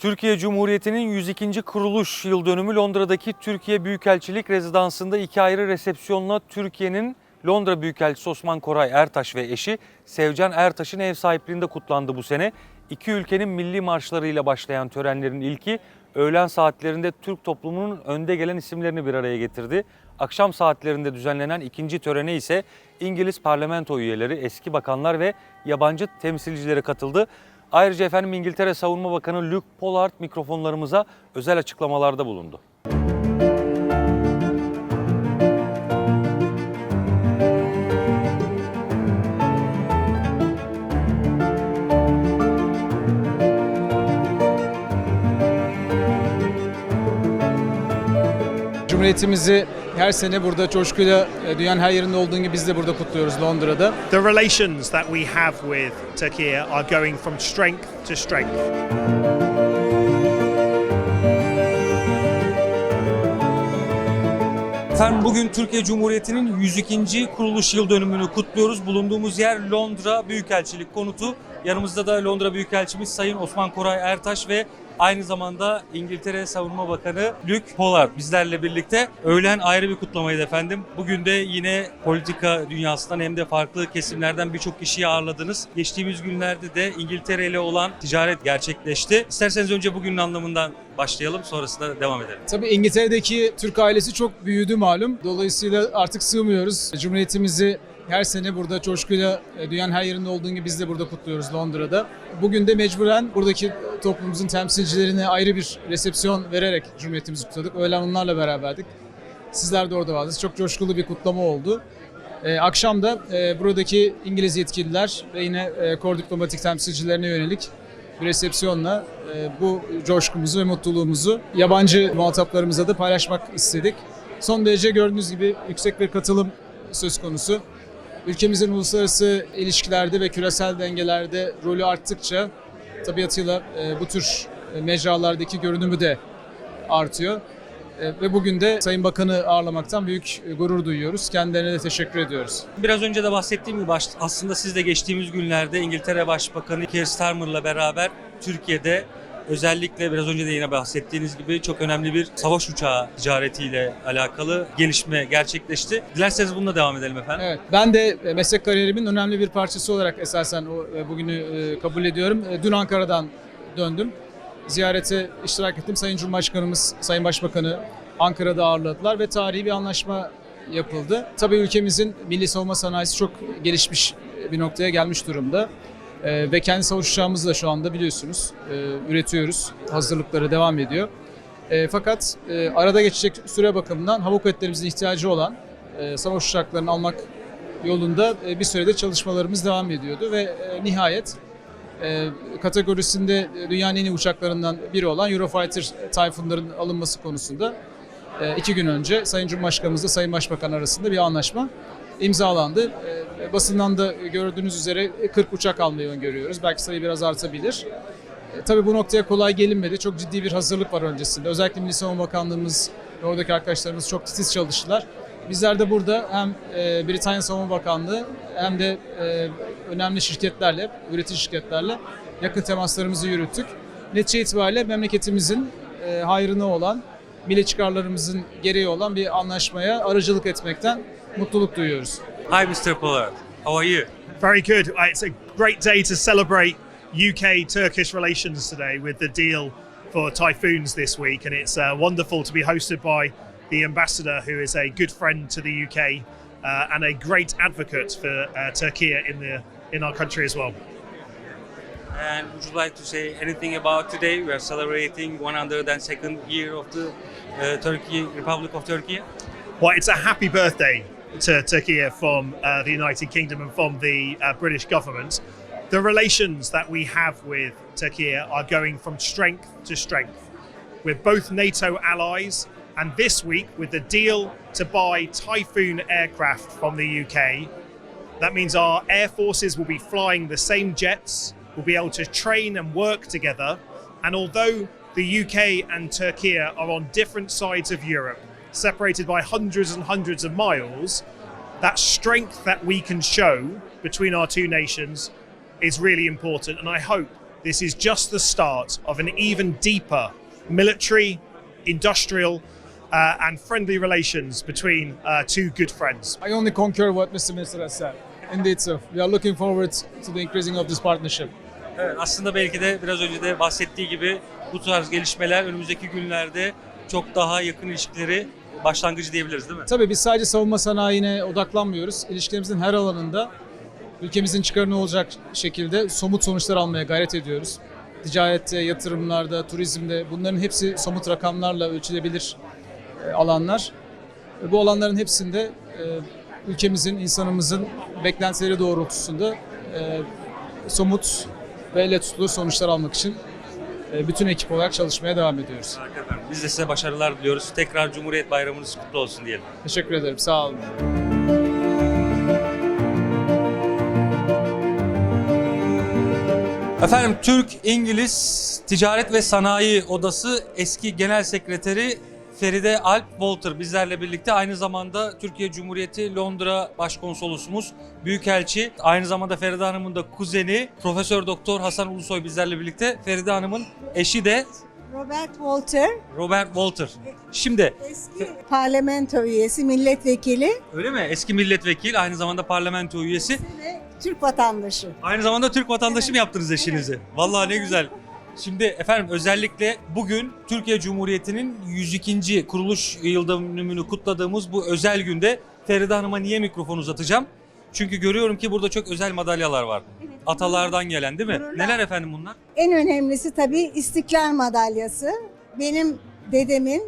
Türkiye Cumhuriyeti'nin 102. kuruluş yıl dönümü Londra'daki Türkiye Büyükelçilik Rezidansı'nda iki ayrı resepsiyonla Türkiye'nin Londra Büyükelçisi Osman Koray Ertaş ve eşi Sevcan Ertaş'ın ev sahipliğinde kutlandı bu sene. İki ülkenin milli marşlarıyla başlayan törenlerin ilki öğlen saatlerinde Türk toplumunun önde gelen isimlerini bir araya getirdi. Akşam saatlerinde düzenlenen ikinci törene ise İngiliz parlamento üyeleri, eski bakanlar ve yabancı temsilcileri katıldı. Ayrıca efendim İngiltere Savunma Bakanı Luke Pollard mikrofonlarımıza özel açıklamalarda bulundu. Cumhuriyetimizi her sene burada coşkuyla e, dünyanın her yerinde olduğu gibi biz de burada kutluyoruz Londra'da. The relations that we have with Turkey are going from strength to strength. Efendim bugün Türkiye Cumhuriyeti'nin 102. kuruluş yıl dönümünü kutluyoruz. Bulunduğumuz yer Londra Büyükelçilik konutu. Yanımızda da Londra Büyükelçimiz Sayın Osman Koray Ertaş ve aynı zamanda İngiltere Savunma Bakanı Luke Pollard bizlerle birlikte. Öğlen ayrı bir kutlamaydı efendim. Bugün de yine politika dünyasından hem de farklı kesimlerden birçok kişiyi ağırladınız. Geçtiğimiz günlerde de İngiltere ile olan ticaret gerçekleşti. İsterseniz önce bugünün anlamından başlayalım sonrasında devam edelim. Tabii İngiltere'deki Türk ailesi çok büyüdü malum. Dolayısıyla artık sığmıyoruz. Cumhuriyetimizi her sene burada coşkuyla e, dünyanın her yerinde olduğu gibi biz de burada kutluyoruz Londra'da. Bugün de mecburen buradaki toplumumuzun temsilcilerine ayrı bir resepsiyon vererek Cumhuriyetimizi kutladık. Öğlen onlarla beraberdik. Sizler de orada vardınız. Çok coşkulu bir kutlama oldu. Ee, akşam da e, buradaki İngiliz yetkililer ve yine e, kor diplomatik temsilcilerine yönelik bir resepsiyonla e, bu coşkumuzu ve mutluluğumuzu yabancı muhataplarımıza da paylaşmak istedik. Son derece gördüğünüz gibi yüksek bir katılım söz konusu. Ülkemizin uluslararası ilişkilerde ve küresel dengelerde rolü arttıkça tabiatıyla e, bu tür e, mecralardaki görünümü de artıyor. E, Ve bugün de Sayın Bakan'ı ağırlamaktan büyük gurur duyuyoruz. Kendilerine de teşekkür ediyoruz. Biraz önce de bahsettiğim gibi aslında siz de geçtiğimiz günlerde İngiltere Başbakanı Keir Starmer'la beraber Türkiye'de özellikle biraz önce de yine bahsettiğiniz gibi çok önemli bir savaş uçağı ticaretiyle alakalı gelişme gerçekleşti. Dilerseniz bununla devam edelim efendim. Evet, ben de e, meslek kariyerimin önemli bir parçası olarak esasen o e, bugünü e, kabul ediyorum. Dün Ankara'dan döndüm. Ziyarete iştirak ettim. Sayın Cumhurbaşkanımız, Sayın Başbakanı Ankara'da ağırladılar ve tarihi bir anlaşma yapıldı. Tabii ülkemizin milli savunma sanayisi çok gelişmiş bir noktaya gelmiş durumda. E, ve kendi savaş uçağımızı da şu anda biliyorsunuz e, üretiyoruz. Hazırlıkları devam ediyor. E, fakat e, arada geçecek süre bakımından hava kuvvetlerimizin ihtiyacı olan e, savaş uçaklarını almak yolunda e, bir süredir çalışmalarımız devam ediyordu ve e, nihayet e, kategorisinde dünyanın en iyi uçaklarından biri olan Eurofighter Typhoon'ların alınması konusunda e, iki gün önce Sayın Cumhurbaşkanımızla Sayın Başbakan arasında bir anlaşma imzalandı. E, basından da gördüğünüz üzere 40 uçak almayı öngörüyoruz. Belki sayı biraz artabilir. E, tabii bu noktaya kolay gelinmedi. Çok ciddi bir hazırlık var öncesinde. Özellikle Milli Savunma Bakanlığımız ve oradaki arkadaşlarımız çok titiz çalıştılar. Bizler de burada hem e, Britanya Savunma Bakanlığı hem de önemli şirketlerle, üretici şirketlerle yakın temaslarımızı yürüttük. Netice itibariyle memleketimizin e, hayrına olan, milli çıkarlarımızın gereği olan bir anlaşmaya aracılık etmekten mutluluk duyuyoruz. Hi Mr. Pollard, how are you? Very good. Uh, It's a great day to celebrate UK Turkish relations today with the deal for typhoons this week, and it's uh, wonderful to be hosted by the ambassador, who is a good friend to the UK uh, and a great advocate for uh, Turkey in the in our country as well. And would you like to say anything about today? We are celebrating 102nd year of the uh, Turkey Republic of Turkey. Well, it's a happy birthday to Turkey from uh, the United Kingdom and from the uh, British government. The relations that we have with Turkey are going from strength to strength. We're both NATO allies, and this week, with the deal to buy Typhoon aircraft from the UK, that means our air forces will be flying the same jets, will be able to train and work together. And although the UK and Turkey are on different sides of Europe, separated by hundreds and hundreds of miles, that strength that we can show between our two nations is really important. And I hope this is just the start of an even deeper military, industrial, uh, and friendly relations between uh, two good friends. I only concur what Mr. Minister has said. Indeed, sir. we are looking forward to the increasing of this partnership. Evet, aslında belki de biraz önce de bahsettiği gibi bu tarz gelişmeler önümüzdeki günlerde çok daha yakın ilişkileri başlangıcı diyebiliriz değil mi? Tabii biz sadece savunma sanayine odaklanmıyoruz. İlişkilerimizin her alanında ülkemizin çıkarını olacak şekilde somut sonuçlar almaya gayret ediyoruz. Ticarette, yatırımlarda, turizmde bunların hepsi somut rakamlarla ölçülebilir e, alanlar. E, Bu alanların hepsinde e, ülkemizin, insanımızın beklentileri doğrultusunda somut ve elle tutulur sonuçlar almak için e, bütün ekip olarak çalışmaya devam ediyoruz. Biz de size başarılar diliyoruz. Tekrar Cumhuriyet Bayramınız kutlu olsun diyelim. Teşekkür ederim, sağ olun. Efendim Türk-İngiliz Ticaret ve Sanayi Odası eski Genel Sekreteri Feride Alp Walter bizlerle birlikte aynı zamanda Türkiye Cumhuriyeti Londra Başkonsolosumuz, Büyükelçi, aynı zamanda Feride Hanım'ın da kuzeni Profesör Doktor Hasan Ulusoy bizlerle birlikte. Feride Hanım'ın eşi de Robert Walter, Robert Walter. Şimdi eski parlamento üyesi, milletvekili öyle mi? Eski milletvekili, aynı zamanda parlamento üyesi. ve Türk vatandaşı. Aynı zamanda Türk vatandaşı mı yaptınız eşinizi? Vallahi ne güzel. Şimdi efendim özellikle bugün Türkiye Cumhuriyeti'nin 102. kuruluş yıl dönümünü kutladığımız bu özel günde Feride Hanım'a niye mikrofon uzatacağım? Çünkü görüyorum ki burada çok özel madalyalar var. Atalardan gelen değil mi? Gururlar. Neler efendim bunlar? En önemlisi tabii İstiklal Madalyası. Benim dedemin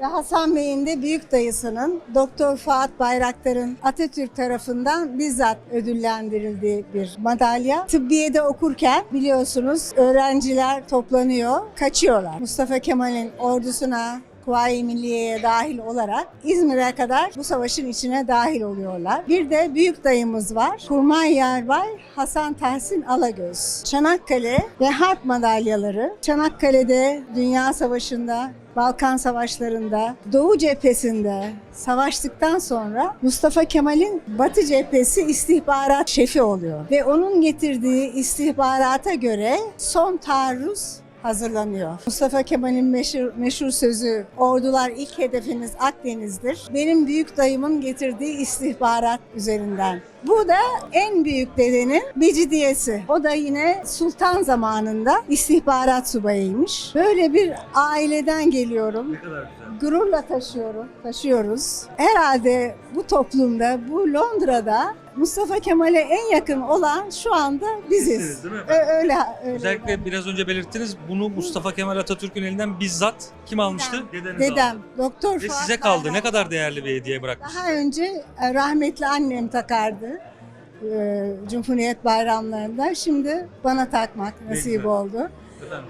ve Hasan Bey'in de büyük dayısının Doktor Fuat Bayraktar'ın Atatürk tarafından bizzat ödüllendirildiği bir madalya. Tıbbiyede okurken biliyorsunuz öğrenciler toplanıyor, kaçıyorlar. Mustafa Kemal'in ordusuna Kuvayi Milliye'ye dahil olarak İzmir'e kadar bu savaşın içine dahil oluyorlar. Bir de büyük dayımız var. Kurmay Yarbay Hasan Tahsin Alagöz. Çanakkale ve harp madalyaları. Çanakkale'de Dünya Savaşı'nda Balkan Savaşları'nda, Doğu cephesinde savaştıktan sonra Mustafa Kemal'in Batı cephesi istihbarat şefi oluyor. Ve onun getirdiği istihbarata göre son taarruz hazırlanıyor. Mustafa Kemal'in meşhur, meşhur sözü ordular ilk hedefiniz Akdeniz'dir. Benim büyük dayımın getirdiği istihbarat üzerinden. Bu da en büyük dedenin Mecidiyesi. O da yine sultan zamanında istihbarat subayıymış. Böyle bir aileden geliyorum. Ne kadar güzel. Gururla taşıyorum, taşıyoruz. Herhalde bu toplumda, bu Londra'da Mustafa Kemal'e en yakın olan şu anda biziz. Sizsiniz, değil mi? Ö- öyle, öyle. Özellikle biraz önce belirttiniz bunu Mustafa Kemal Atatürk'ün elinden bizzat kim almıştı? Dedeniz Dedem, aldı. Doktor Ve Fuat size kaldı. Bayraktar. Ne kadar değerli bir hediye bırakmış. Daha önce e, rahmetli annem takardı. e, Cumhuriyet bayramlarında. Şimdi bana takmak nasip güzel. oldu. Efendim,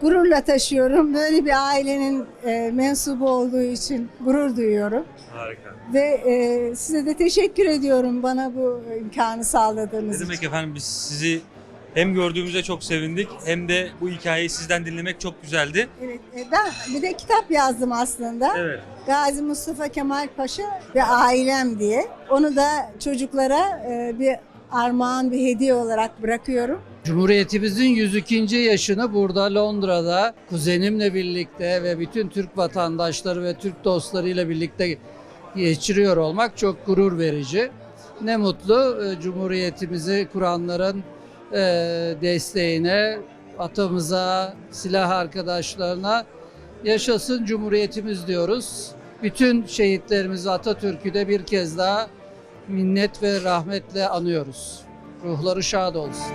Gururla taşıyorum. Böyle bir ailenin e, mensubu olduğu için gurur duyuyorum. harika. Ve e, size de teşekkür ediyorum bana bu imkanı Ne sağladığınız demek için. efendim biz sizi hem gördüğümüze çok sevindik hem de bu hikayeyi sizden dinlemek çok güzeldi. Evet, e, ben bir de kitap yazdım aslında. Evet. Gazi Mustafa Kemal Paşa ve ailem diye. Onu da çocuklara e, bir armağan, bir hediye olarak bırakıyorum. Cumhuriyetimizin 102. yaşını burada Londra'da kuzenimle birlikte ve bütün Türk vatandaşları ve Türk dostlarıyla birlikte geçiriyor olmak çok gurur verici. Ne mutlu e, Cumhuriyetimizi kuranların e, desteğine, atamıza, silah arkadaşlarına yaşasın Cumhuriyetimiz diyoruz. Bütün şehitlerimizi Atatürk'ü de bir kez daha minnet ve rahmetle anıyoruz. Ruhları şad olsun.